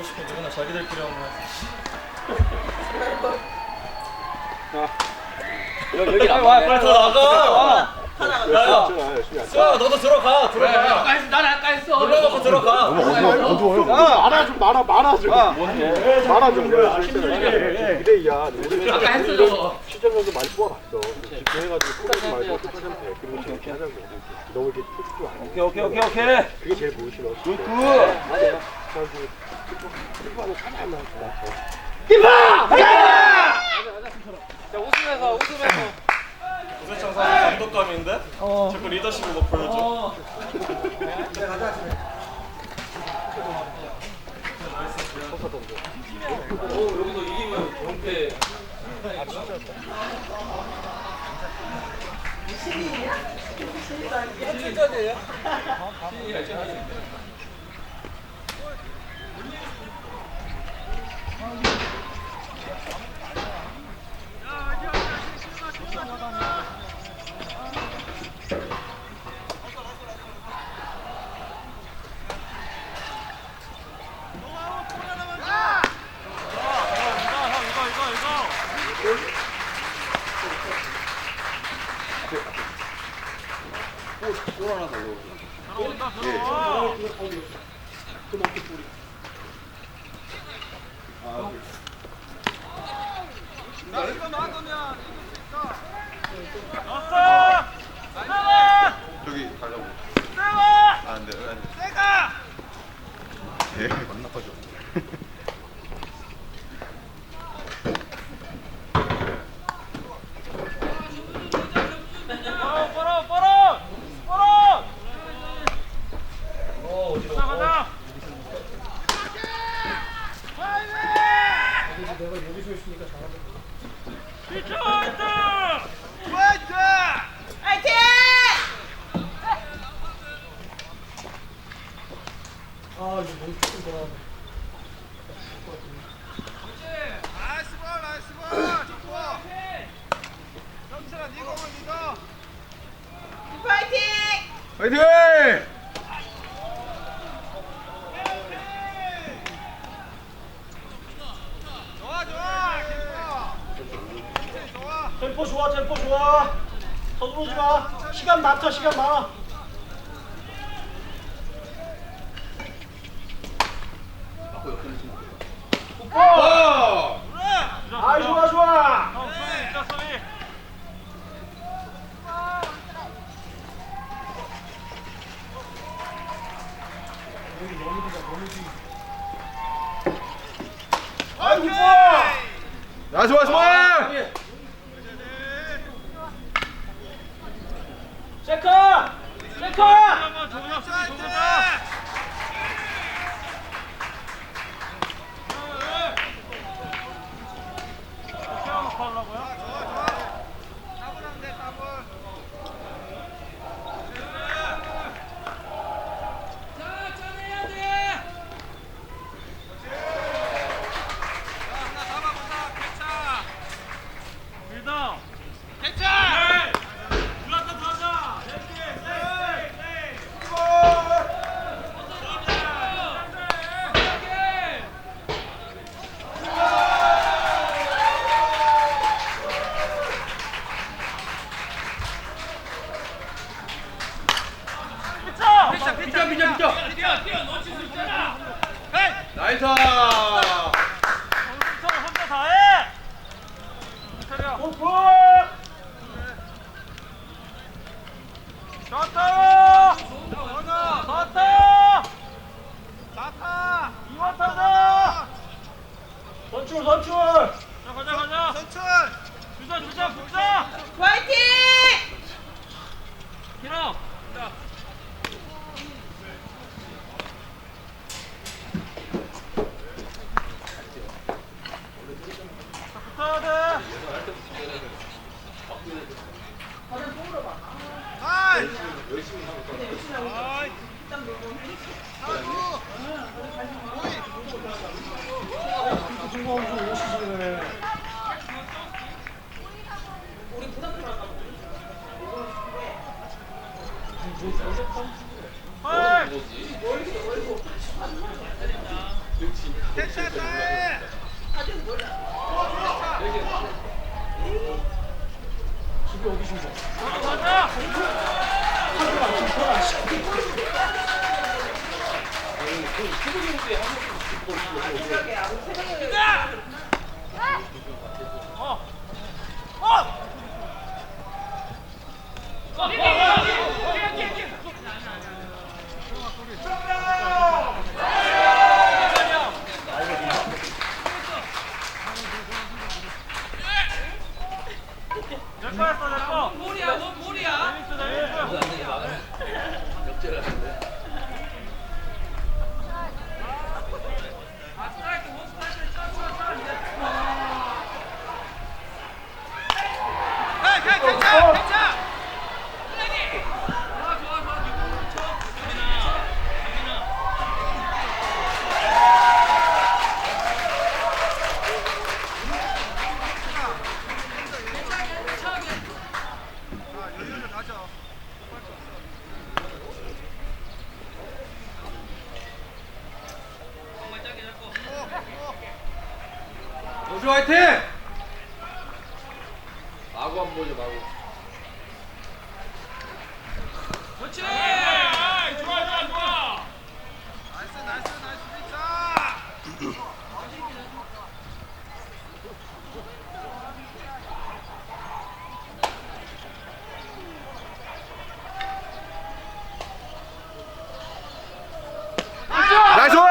이기고 싶은 누구나 자기들끼리 하는 거야. 여기 안 와. 빨리 더 나가. 야야, 수아 너도 들어가. 들어가. 아까 했어. 난 아까 했어. 눌러놓고 들어가. 어두워요. 많아 좀 많아 많아 좀. 많아 좀. 기대야. 아까 했어 저거. 시장에서 많이 뽑아봤어. 집중해가지고 끝까지 말고 끝까지 하면 돼. 그리고 재밌게 하자고. 너무 이렇게 툭툭 안 해. 오케이 오케이 오케이 오케이. 그게 제일 보이시러. 굿. 맞아요. 자 웃으면서 웃으면서. 우세창 선수 감독감인데? 자꾸 리더십을 못 보여줘. 오 여기서 이기면 경패. 실전이에요? 저기 가려고. 아, 안 돼. 안 돼. 내가. 예, 안 나빠져. 템포 좋아, 템포 좋아. 서두르지 마. 시간 많다, 시간 많아. 아, 좋아, 좋아. 좋아, 좋아! 체크! 체크! 발을 뽑으러 봐. 아, 열심히 주화 이팅! 마구 한번 보죠 마구. 그렇지! 좋아 좋아 좋아. 나이스!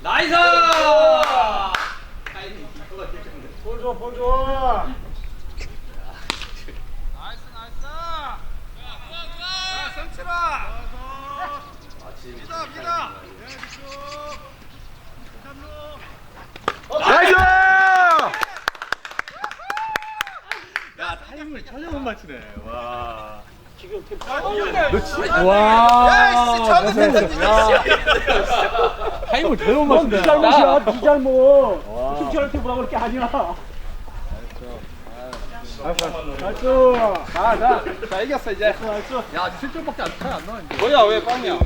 나이스! 볼 줘, 볼 줘. 나이스! 야, 타임을 전혀 못 맞추네. 와. 와. 타임을 전혀 못 맞춘다. 네 잘못이야. 네 잘못. 칭찬한테 뭐라 그럴 게 아니야. 나이스. 자, 자. 자, 이겼어 이제. 야, 7점밖에 안 차이 안 나는데. 뭐야 왜 빵이야?